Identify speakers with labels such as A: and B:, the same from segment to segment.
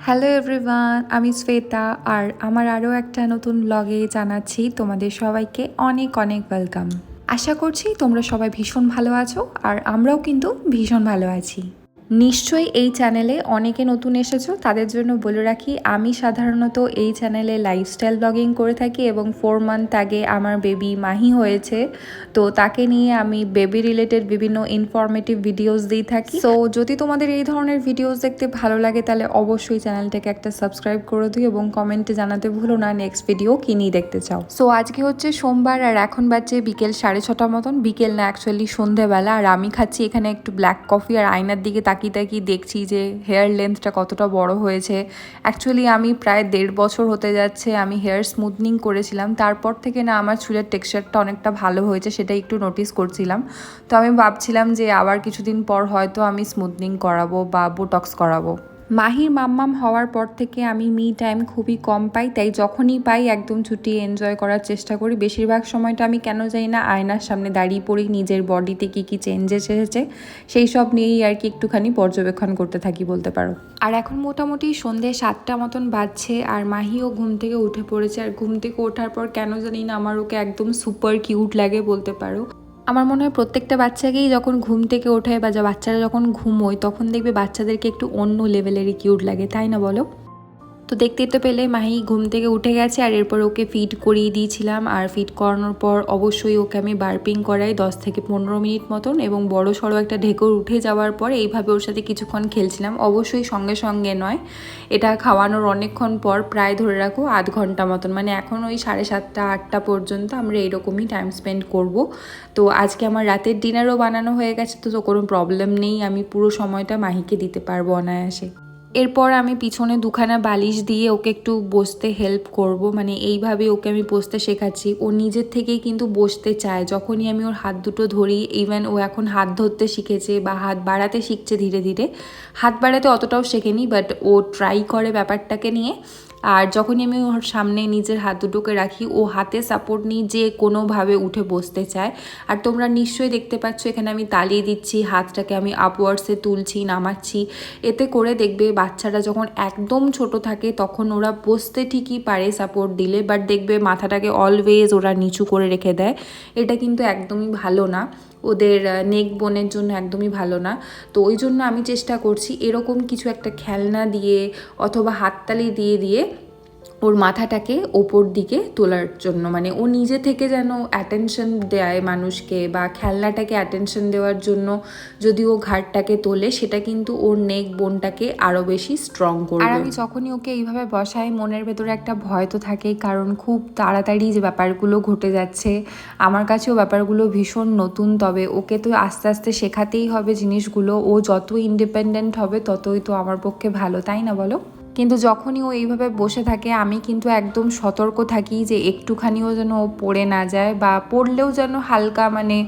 A: Hello everyone আমি শ্বেতা আর আমার আরও একটা নতুন ব্লগে জানাচ্ছি তোমাদের সবাইকে অনেক অনেক ওয়েলকাম আশা করছি তোমরা সবাই ভীষণ ভালো আছো আর আমরাও কিন্তু ভীষণ ভালো আছি। নিশ্চয়ই এই চ্যানেলে অনেকে নতুন এসেছ, তাদের জন্য বলে রাখি, আমি সাধারণত এই চ্যানেলে লাইফস্টাইল ব্লগিং করে থাকি এবং ফোর মান্থ আগে আমার বেবি মাহি হয়েছে, তো তাকে নিয়ে আমি বেবি রিলেটেড বিভিন্ন ইনফরমেটিভ ভিডিওস দিয়ে থাকি। তো যদি তোমাদের এই ধরনের ভিডিওস দেখতে ভালো লাগে, তাহলে অবশ্যই চ্যানেলটাকে একটা সাবস্ক্রাইব করে দিও এবং কমেন্টে জানাতে ভুলো না নেক্সট ভিডিও কি নিয়ে দেখতে চাও। সো আজকে হচ্ছে সোমবার আর এখন বাজছে বিকেল সাড়ে ছটা মতন, বিকেল না অ্যাকচুয়ালি সন্ধেবেলা, আর আমি খাচ্ছি এখানে একটু ব্ল্যাক কফি আর আয়নার দিকে তাকিয়ে তাকি দেখছি যে হেয়ার লেন্থটা কতটা বড় হয়েছে। অ্যাকচুয়ালি আমি প্রায় দেড় বছর হতে যাচ্ছে, আমি হেয়ার স্মুথনিং করেছিলাম। তারপর থেকে না আমার চুলের টেক্সচারটা অনেকটা ভালো হয়েছে সেটা একটু নোটিস করছিলাম। তো আমি ভাবছিলাম যে আবার কিছুদিন পর হয়তো আমি স্মুথনিং করাবো বা বোটক্স করাবো। মাহির মাম্মাম হওয়ার পর থেকে আমি মি টাইম খুবই কম পাই, তাই যখনই পাই একদম ছুটি এনজয় করার চেষ্টা করি। বেশিরভাগ সময়টা আমি কেন যাই না আয়নার সামনে দাঁড়িয়ে পড়ি, নিজের বডিতে কী কী চেঞ্জেস এসেছে, সেই সব নিয়েই আর কি একটুখানি পর্যবেক্ষণ করতে থাকি বলতে পারো। আর এখন মোটামুটি সন্ধে সাতটা মতন বাজছে আর মাহিও ঘুম থেকে উঠে পড়েছে। আর ঘুম থেকে ওঠার পর কেন জানি না আমার ওকে একদম সুপার কিউট লাগে বলতে পারো। আমার মনে হয় প্রত্যেকটা বাচ্চাকেই যখন ঘুম থেকে ওঠে বা যা বাচ্চারা যখন ঘুমোয়, তখন দেখবে বাচ্চাদেরকে একটু অন্য লেভেলেরই কিউট লাগে, তাই না বলো? তো দেখতেই তো পেলে, মাহি ঘুম থেকে উঠে গেছে আর এরপর ওকে ফিড করিয়ে দিয়েছিলাম। আর ফিড করানোর পর অবশ্যই ওকে আমি বার্পিং করাই দশ থেকে পনেরো মিনিট মতন এবং বড় সড়ো একটা ঢেকুর উঠে যাওয়ার পর এইভাবে ওর সাথে কিছুক্ষণ খেলছিলাম। অবশ্যই সঙ্গে সঙ্গে নয়, এটা খাওয়ানোর অনেকক্ষণ পর প্রায় ধরে রাখো আধ ঘণ্টা মতন। মানে এখন ওই সাড়ে সাতটা, আটটা পর্যন্ত আমরা এরকমই টাইম স্পেন্ড করব। তো আজকে আমার রাতের ডিনারও বানানো হয়ে গেছে, তো তো কোনো প্রবলেম নেই। আমি পুরো সময়টা মাহিকে দিতে পারব অনায়াসে। এরপর আমি পিছনে দুখানা বালিশ দিয়ে ওকে একটু বসতে হেল্প করব। মানে এইভাবে ওকে আমি বসতে শেখাচ্ছি। ও নিজের থেকেই কিন্তু বসতে চায়। যখনই আমি ওর হাত দুটো ধরি ইভেন ও এখন হাত ধরতে শিখেছে বা হাত বাড়াতে শিখছে ধীরে ধীরে, হাত বাড়াতে অতটাও শেখেনি বাট ও ট্রাই করে ব্যাপারটাকে নিয়ে। আর যখনই আমি ওর সামনে নিজের হাত দুটোকে রাখি, ও হাতে সাপোর্ট নিয়ে যে কোনোভাবে উঠে বসতে চায়। আর তোমরা নিশ্চয়ই দেখতে পাচ্ছ, এখানে আমি তালিয়ে দিচ্ছি, হাতটাকে আমি আপওয়ার্ডসে তুলছি, নামাচ্ছি। এতে করে দেখবে বাচ্চারা যখন একদম ছোট থাকে, তখন ওরা বসতে ঠিকই পারে সাপোর্ট দিলে বাট দেখবে মাথাটাকে অলওয়েজ ওরা নিচু করে রেখে দেয়। এটা কিন্তু একদমই ভালো না। ওদের নেক বোনের জন্য একদমই ভালো না। তো ওই জন্য আমি চেষ্টা করছি এরকম কিছু একটা খেলনা দিয়ে অথবা হাততালি দিয়ে দিয়ে ওর মাথাটাকে ওপর দিকে তোলার জন্য। মানে ও নিজে থেকে যেন অ্যাটেনশন দেয় মানুষকে বা খেলনাটাকে অ্যাটেনশন দেওয়ার জন্য যদি ও ঘাটটাকে তোলে, সেটা কিন্তু ওর নেক বোনটাকে আরও বেশি স্ট্রং করবে। আর আমি যখনই ওকে এইভাবে বসাই, মনের ভেতরে একটা ভয় তো থাকেই, কারণ খুব তাড়াতাড়ি যে ব্যাপারগুলো ঘটে যাচ্ছে, আমার কাছেও ব্যাপারগুলো ভীষণ নতুন, তবে ওকে তো আস্তে আস্তে শেখাতেই হবে জিনিসগুলো। ও যত ইন্ডিপেন্ডেন্ট হবে, ততই তো আমার পক্ষে ভালো, তাই না বলো? কিন্তু যখনই ও এইভাবে বসে থাকে, আমি কিন্তু একদম সতর্ক থাকি যে একটুখানিও যেন ও পড়ে না যায় বা পড়লেও যেন হালকা মানে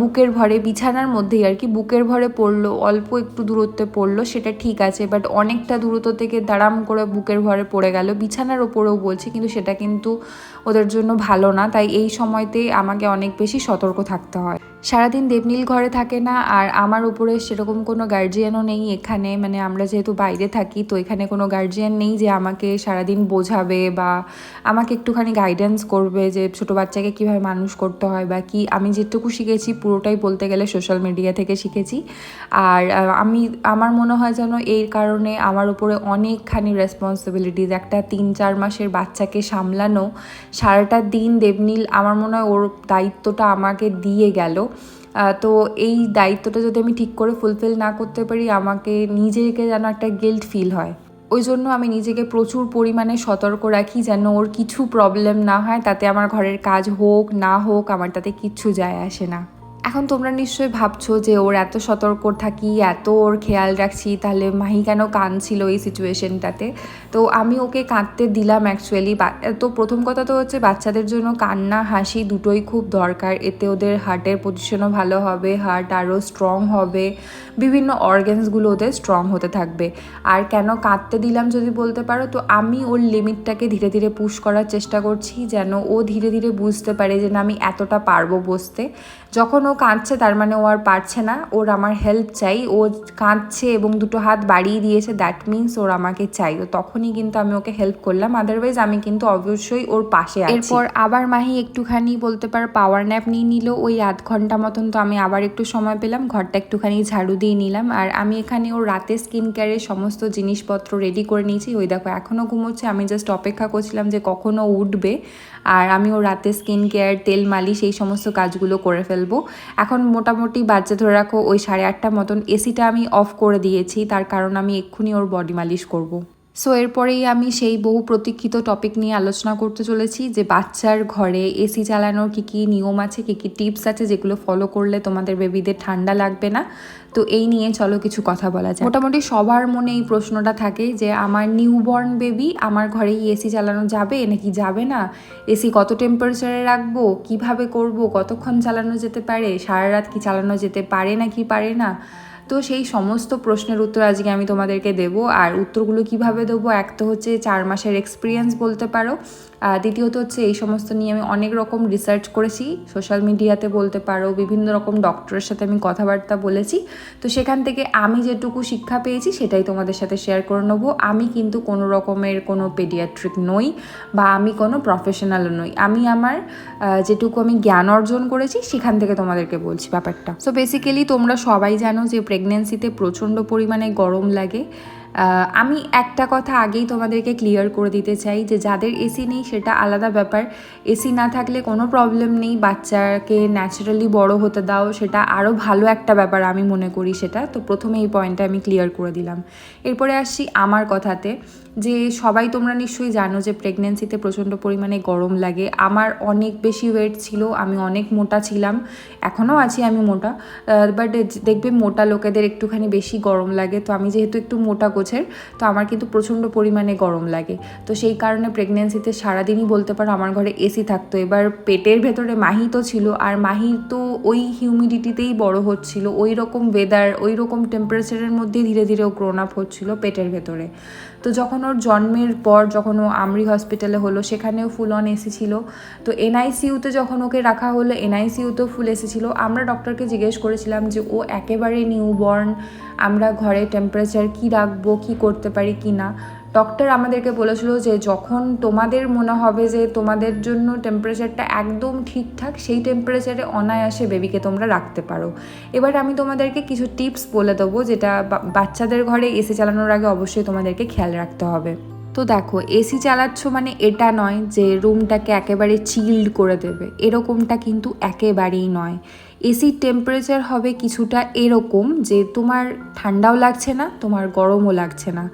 A: বুকের ভরে, বিছানার মধ্যেই আর কি, বুকের ভরে পড়ল, অল্প একটু দূরত্বে পড়ল, সেটা ঠিক আছে বাট অনেকটা দূরত্ব থেকে দাঁড়াম করে বুকের ভরে পড়ে গেল। বিছানার ওপরেও বলছি, কিন্তু সেটা কিন্তু ওদের জন্য ভালো না, তাই এই সময়তে আমাকে অনেক বেশি সতর্ক থাকতে হয়। সারাদিন দেবনীল ঘরে থাকে না, আর আমার উপরে সেরকম কোনো গার্জিয়ানও নেই এখানে মানে আমরা যেহেতু বাইরে থাকি, তো এখানে কোনো গার্জিয়ান নেই যে আমাকে সারাদিন বোঝাবে বা আমাকে একটুখানি গাইডেন্স করবে যে ছোটো বাচ্চাকে কীভাবে মানুষ করতে হয় বা কি, আমি যেটুকু শিখেছি পুরোটাই বলতে গেলে সোশ্যাল মিডিয়া থেকে শিখেছি। আর আমি, আমার মনে হয় যেন এই কারণে আমার উপরে অনেকখানি রেসপন্সিবিলিটিজ একটা তিন চার মাসের বাচ্চাকে সামলানো, সারাটা দিন দেবনীল আমার মনে হয় ওর দায়িত্বটা আমাকে দিয়ে গেল। তো এই দায়িত্বটা যদি আমি ঠিক করে ফুলফিল না করতে পারি, আমাকে নিজেকে যেন একটা গিল্ট ফিল হয়। ওই জন্য আমি নিজেকে প্রচুর পরিমাণে সতর্ক রাখি যেন ওর কিছু প্রবলেম না হয়, তাতে আমার ঘরের কাজ হোক, না হোক, আমার তাতে কিচ্ছু যায় আসে না। এখন তোমরা নিশ্চয়ই ভাবছ যে ওর এত সতর্ক থাকি, এত ওর খেয়াল রাখছি, তাহলে মাহি কেন কাঁদছিল এই সিচুয়েশনটাতে তো আমি ওকে কাঁদতে দিলাম অ্যাকচুয়ালি তো প্রথম কথা তো হচ্ছে বাচ্চাদের জন্য কান্না, হাসি দুটোই খুব দরকার। এতে ওদের হার্টের পজিশনও ভালো হবে হার্ট আরও স্ট্রং হবে। বিভিন্ন অর্গ্যানসগুলো ওদের স্ট্রং হতে থাকবে। আর কেন কাঁদতে দিলাম যদি বলতে পারো, তো আমি ওর লিমিটটাকে ধীরে ধীরে পুশ করার চেষ্টা করছি যেন ও ধীরে ধীরে বুঝতে পারে যে না, আমি এতটা পারব বসতে। যখন ও কাঁদছে, তার মানে ও আর পারছে না। ওর আমার হেল্প চাই। ও কাঁদছে এবং দুটো হাত বাড়িয়ে দিয়েছে। দ্যাট মিন্স ওর আমাকে চাই। তো তখনই কিন্তু আমি ওকে হেল্প করলাম। আদারওয়াইজ আমি কিন্তু অবশ্যই ওর পাশে এরপর আবার মাহি একটুখানি বলতে পার পাওয়ার ন্যাপ নিয়ে নিল। ওই আধ ঘণ্টা মতন তো আমি আবার একটু সময় পেলাম। ঘরটা একটুখানি ঝাড়ু দিয়ে নিলাম। আর আমি এখানে ওর রাতে স্কিন কেয়ারের সমস্ত জিনিসপত্র রেডি করে নিয়েছি। ওই দেখো এখনও ঘুমোচ্ছে। আমি জাস্ট অপেক্ষা করছিলাম যে কখনো উঠবে। আর আমি ওর রাতে স্কিন কেয়ার তেল মালিশ এই সমস্ত কাজগুলো করে ফেলব। এখন মোটামুটি বাচ্চা ধরে রাখো, ওই সাড়ে আটটা মতন এসিটা আমি অফ করে দিয়েছি, তার কারণ আমি এক্ষুনি ওর বডি মালিশ করব। সো এরপরেই আমি সেই বহু প্রতীক্ষিত টপিক নিয়ে আলোচনা করতে চলেছি যে বাচ্চার ঘরে এসি চালানোর কী কী নিয়ম আছে, কী কী টিপস আছে যেগুলো ফলো করলে তোমাদের বেবিদের ঠান্ডা লাগবে না? তো এই নিয়ে চলো কিছু কথা বলা যায় মোটামুটি সবার মনে এই প্রশ্নটা থাকে যে আমার নিউবর্ন বেবি আমার ঘরে এসি চালানো যাবে নাকি যাবে না? এসি কত টেম্পারেচারে রাখব? কীভাবে করব? কতক্ষণ চালানো যেতে পারে? সারা রাত কি চালানো যেতে পারে না কি পারে না? তো সেই সমস্ত প্রশ্নের উত্তর আজকে আমি তোমাদেরকে দেব। আর উত্তরগুলো কীভাবে দেবো, এক তো হচ্ছে চার মাসের এক্সপিরিয়েন্স বলতে পারো দ্বিতীয়ত হচ্ছে এই সমস্ত নিয়ে আমি অনেক রকম রিসার্চ করেছি। সোশ্যাল মিডিয়াতে বলতে পারো, বিভিন্ন রকম ডক্টরের সাথে আমি কথাবার্তা বলেছি। তো সেখান থেকে আমি যেটুকু শিক্ষা পেয়েছি, সেটাই তোমাদের সাথে শেয়ার করে নেব। আমি কিন্তু কোনো রকমের কোনো পেডিয়াট্রিক নই বা আমি কোনো প্রফেশনালও নই। আমি আমার যেটুকু আমি জ্ঞান অর্জন করেছি, সেখান থেকে তোমাদেরকে বলছি ব্যাপারটা। সো বেসিক্যালি তোমরা সবাই জানো যে প্রেগনেন্সিতে প্রচণ্ড পরিমাণে গরম লাগে। আমি একটা কথা আগেই তোমাদেরকে ক্লিয়ার করে দিতে চাই যে যাদের এসি নেই সেটা আলাদা ব্যাপার। এসি না থাকলে কোনো প্রবলেম নেই, বাচ্চাকে ন্যাচারালি বড় হতে দাও, সেটা আরও ভালো একটা ব্যাপার আমি মনে করি সেটা। তো প্রথমে এই পয়েন্টটা আমি ক্লিয়ার করে দিলাম। এরপরে আসছি আমার কথাতে, যে সবাই তোমরা নিশ্চয়ই জানো যে প্রেগনেন্সিতে প্রচণ্ড পরিমাণে গরম লাগে। আমার অনেক বেশি ওয়েট ছিল, আমি অনেক মোটা ছিলাম, এখনও আছি আমি মোটা। বাট দেখবে মোটা লোকেদের একটুখানি বেশি গরম লাগে, তো আমি যেহেতু একটু মোটা গোছের তো আমার কিন্তু প্রচণ্ড পরিমাণে গরম লাগে। তো সেই কারণে প্রেগনেন্সিতে সারাদিনই বলতে পারো আমার ঘরে এসি থাকতো। এবার পেটের ভেতরে মাহি তো ছিল, আর মাহি তো ওই হিউমিডিটিতেই বড় হচ্ছিল, ওই রকম ওয়েদার ওই রকম টেম্পারেচারের মধ্যে ধীরে ধীরে ও গ্রোন আপ হচ্ছিল পেটের ভেতরে। তো যখন ওর জন্মের পর যখন ও আমরি হসপিটালে হলো, সেখানেও ফুল অন এসি ছিল তো এনআইসিউতে যখন ওকে রাখা হলো এনআইসিউতেও ফুল এসি ছিল আমরা ডক্টরকে জিজ্ঞেস করেছিলাম যে, ও একেবারে নিউবর্ন আমরা ঘরে টেম্পারেচার কী রাখব, কী করতে পারি, কি না? ডক্টর আমাদেরকে বলেছিল যে যখন তোমাদের মনে হবে যে তোমাদের জন্য টেম্পারেচারটা একদম ঠিকঠাক, সেই টেম্পারেচারে অনায়াসে বেবিকে তোমরা রাখতে পারো। এবার আমি তোমাদেরকে কিছু টিপস বলে দেবো যেটা বাচ্চাদের ঘরে এসি চালানোর আগে অবশ্যই তোমাদেরকে খেয়াল রাখতে হবে। তো দেখো এসি চালাচ্ছ মানে এটা নয় যে রুমটাকে একেবারে চিল্ড করে দেবে। এরকমটা কিন্তু একেবারেই নয়। এসির টেম্পারেচার হবে কিছুটা এরকম যে তোমার ঠান্ডাও লাগছে না, তোমার গরমও লাগছে না।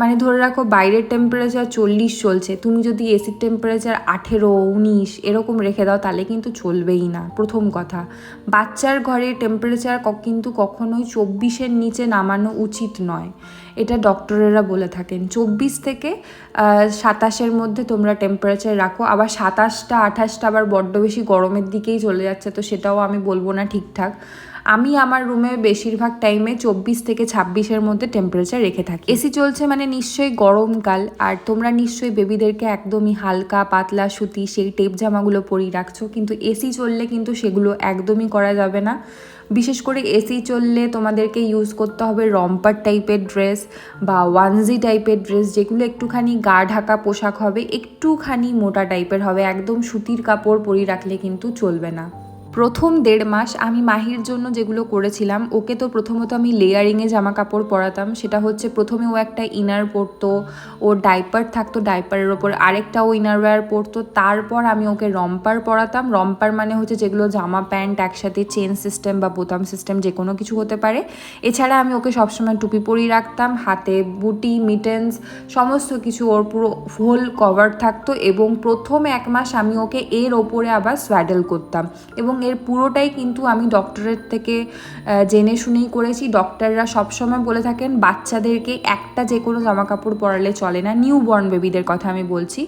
A: মানে ধরে রাখো বাইরের টেম্পারেচার চল্লিশ চলছে, তুমি যদি এসির টেম্পারেচার আঠেরো, উনিশ এরকম রেখে দাও তাহলে কিন্তু চলবেই না, প্রথম কথা। বাচ্চার ঘরে টেম্পারেচার কিন্তু কখনোই চব্বিশের নিচে নামানো উচিত নয়। এটা ডক্টরেরা বলে থাকেন। চব্বিশ থেকে সাতাশের মধ্যে তোমরা টেম্পারেচার রাখো। আবার সাতাশটা, আঠাশটা আবার বড্ড বেশি গরমের দিকেই চলে যাচ্ছে, তো সেটাও আমি বলব না ঠিকঠাক। আমি আমার রুমে বেশিরভাগ টাইমে চব্বিশ থেকে ছাব্বিশের মধ্যে টেম্পারেচার রেখে থাকি। এসি চলছে মানে নিশ্চয়ই গরমকাল আর তোমরা নিশ্চয়ই বেবিদেরকে একদমই হালকা, পাতলা সুতি, সেই টেপ জামাগুলো পরিয়ে রাখছো, কিন্তু এসি চললে কিন্তু সেগুলো একদমই করা যাবে না। বিশেষ করে এসি চললে তোমাদেরকে ইউজ করতে হবে রম্পার টাইপের ড্রেস বা ওয়ানজি টাইপের ড্রেস যেগুলো একটুখানি গা ঢাকা পোশাক হবে, একটুখানি মোটা টাইপের হবে, একদম সুতির কাপড় পরিয়ে রাখলে কিন্তু চলবে না। প্রথম দেড় মাস আমি মাহির জন্য যেগুলো করেছিলাম, ওকে তো প্রথমত আমি লেয়ারিংয়ে জামা কাপড় পরাতাম, সেটা হচ্ছে প্রথমে ও একটা ইনার পরতো ওর ডাইপার থাকতো ডাইপারের ওপর, আরেকটা ও ইনারওয়্যার পরতো, তারপর আমি ওকে রম্পার পরাতাম রম্পার মানে হচ্ছে যেগুলো জামা প্যান্ট একসাথে চেন সিস্টেম বা বোতাম সিস্টেম যে কোনো কিছু হতে পারে, এছাড়া আমি ওকে সবসময় টুপি পরিয়ে রাখতাম, হাতে বুটি মিটেন্স সমস্ত কিছু ওর পুরো ফুল কভার থাকতো এবং প্রথম এক মাস আমি ওকে এর ওপরে আবার সোয়াডেল করতাম এবং এর পুরোটাই কিন্তু আমি ডক্টরের থেকে জেনে শুনেই করেছি। ডক্টররা সবসময় বলে থাকেন, বাচ্চাদেরকে একটা যে কোনো জামা কাপড় পরালে চলে না। নিউ বর্ন বেবিদের কথা আমি বলছি।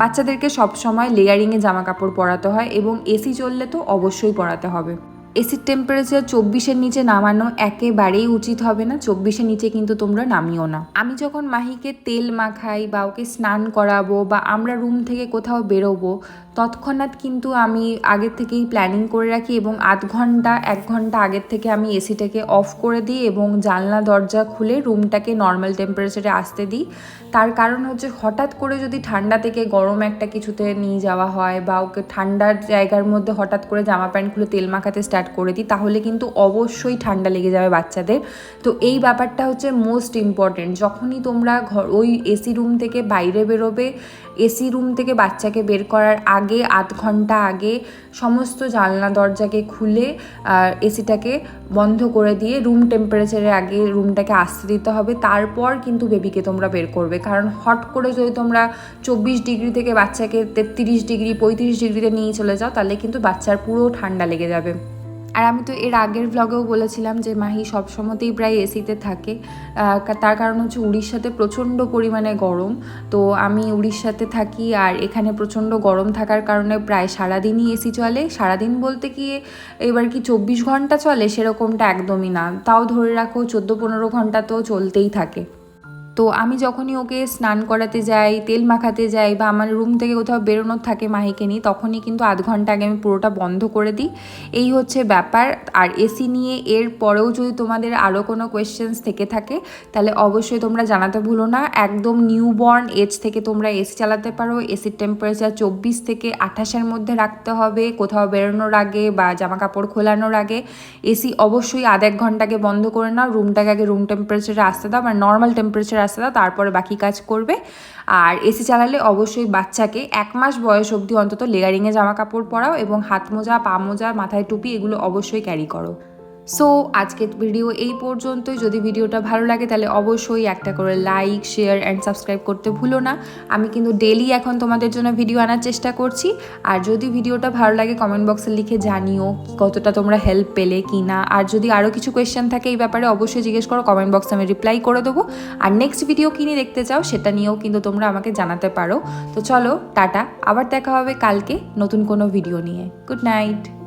A: বাচ্চাদেরকে সবসময় লেয়ারিংয়ে জামা কাপড় পরাতে হয় এবং এসি চললে তো অবশ্যই পরাতে হবে। এসির টেম্পারেচার চব্বিশের নিচে নামানো একেবারেই উচিত হবে না। চব্বিশের নিচে কিন্তু তোমরা নামিও না। আমি যখন মাহিকে তেল মাখাই বা ওকে স্নান করাবো বা আমরা রুম থেকে কোথাও বেরোবো, তৎক্ষণাৎ কিন্তু আমি আগের থেকেই প্ল্যানিং করে রাখি এবং আধ ঘণ্টা, এক ঘণ্টা আগের থেকে আমি এসিটাকে অফ করে দিই এবং জানলা, দরজা খুলে রুমটাকে নর্মাল টেম্পারেচারে আসতে দিই। তার কারণ হচ্ছে হঠাৎ করে যদি ঠান্ডা থেকে গরম একটা কিছুতে নিয়ে যাওয়া হয় বা ওকে ঠান্ডার জায়গার মধ্যে হঠাৎ করে জামা প্যান্ট খুলে তেল মাখাতে স্টার্ট করে দিই, তাহলে কিন্তু অবশ্যই ঠান্ডা লেগে যাবে বাচ্চাদের। তো এই ব্যাপারটা হচ্ছে মোস্ট ইম্পর্টেন্ট যখনই তোমরা ঘর, ওই এসি রুম থেকে বাইরে বেরোবে এসি রুম থেকে বাচ্চাকে বের করার আগে, আধ ঘণ্টা আগে সমস্ত জানলা দরজাকে খুলে এসিটাকে বন্ধ করে দিয়ে রুম টেম্পারেচারে আগে রুমটাকে আসতে দিতে হবে। তারপর কিন্তু বেবিকে তোমরা বের করবে। কারণ হট করে যদি তোমরা চব্বিশ ডিগ্রি থেকে বাচ্চাকে তেত্রিশ ডিগ্রি, পঁয়ত্রিশ ডিগ্রিতে নিয়ে চলে যাও, তাহলে কিন্তু বাচ্চার পুরো ঠান্ডা লেগে যাবে। আর আমি তো এর আগের ব্লগেও বলেছিলাম যে মাহি সবসময়তেই প্রায় এসিতে থাকে। তার কারণ হচ্ছে উড়িষ্যাতে প্রচণ্ড পরিমাণে গরম। তো আমি উড়িষ্যাতে থাকি আর এখানে প্রচণ্ড গরম থাকার কারণে প্রায় সারাদিনই এসি চলে। সারাদিন বলতে কি এবার কি চব্বিশ ঘণ্টা চলে? সেরকমটা একদমই না। তাও ধরে রাখো, চোদ্দ পনেরো ঘণ্টা তো চলতেই থাকে। তো আমি যখনই ওকে স্নান করাতে যাই, তেল মাখাতে যাই বা আমার রুম থেকে কোথাও বেরোনোর থাকে মাহিকে নিয়ে, তখনই কিন্তু আধ ঘণ্টা আগে আমি পুরোটা বন্ধ করে দিই। এই হচ্ছে ব্যাপার। আর এসি নিয়ে এর পরেও যদি তোমাদের আরও কোনো কোয়েশ্চেন্স থেকে থাকে, তাহলে অবশ্যই তোমরা জানাতে ভুলো না। একদম নিউবর্ন এজ থেকে তোমরা এসি চালাতে পারো। এসির টেম্পারেচার চব্বিশ থেকে আঠাশের মধ্যে রাখতে হবে। কোথাও বেরোনোর আগে বা জামা কাপড় খোলানোর আগে। এসি অবশ্যই আধ এক ঘন্টাকে বন্ধ করে নাও। রুমটাকে আগে রুম টেম্পারেচারে আসতে দাও। বা নর্মাল টেম্পারেচার আসতে দাও, তারপরে বাকি কাজ করবে। আর এসি চালালে অবশ্যই বাচ্চাকে এক মাস বয়স অবধি অন্তত লেয়ারিংয়ে জামা কাপড় পরাও এবং হাত মোজা, পা মোজা, মাথায় টুপি এগুলো অবশ্যই ক্যারি করো। সো আজকের ভিডিও এই পর্যন্তই। যদি ভিডিওটা ভালো লাগে, তাহলে অবশ্যই একটা করে লাইক শেয়ার অ্যান্ড সাবস্ক্রাইব করতে ভুলো না। আমি কিন্তু ডেলি এখন তোমাদের জন্য ভিডিও আনার চেষ্টা করছি। আর যদি ভিডিওটা ভালো লাগে কমেন্ট বক্সে লিখে জানিও কতটা তোমরা হেল্প পেলে কি না আর যদি আরও কিছু কোয়েশ্চেন থাকে এই ব্যাপারে, অবশ্যই জিজ্ঞেস করো কমেন্ট বক্সে আমি রিপ্লাই করে দেবো। আর নেক্সট ভিডিও কী নিয়ে দেখতে চাও, সেটা নিয়েও কিন্তু তোমরা আমাকে জানাতে পারো। তো চলো, টাটা। আবার দেখা হবে কালকে নতুন কোনো ভিডিও নিয়ে। Good night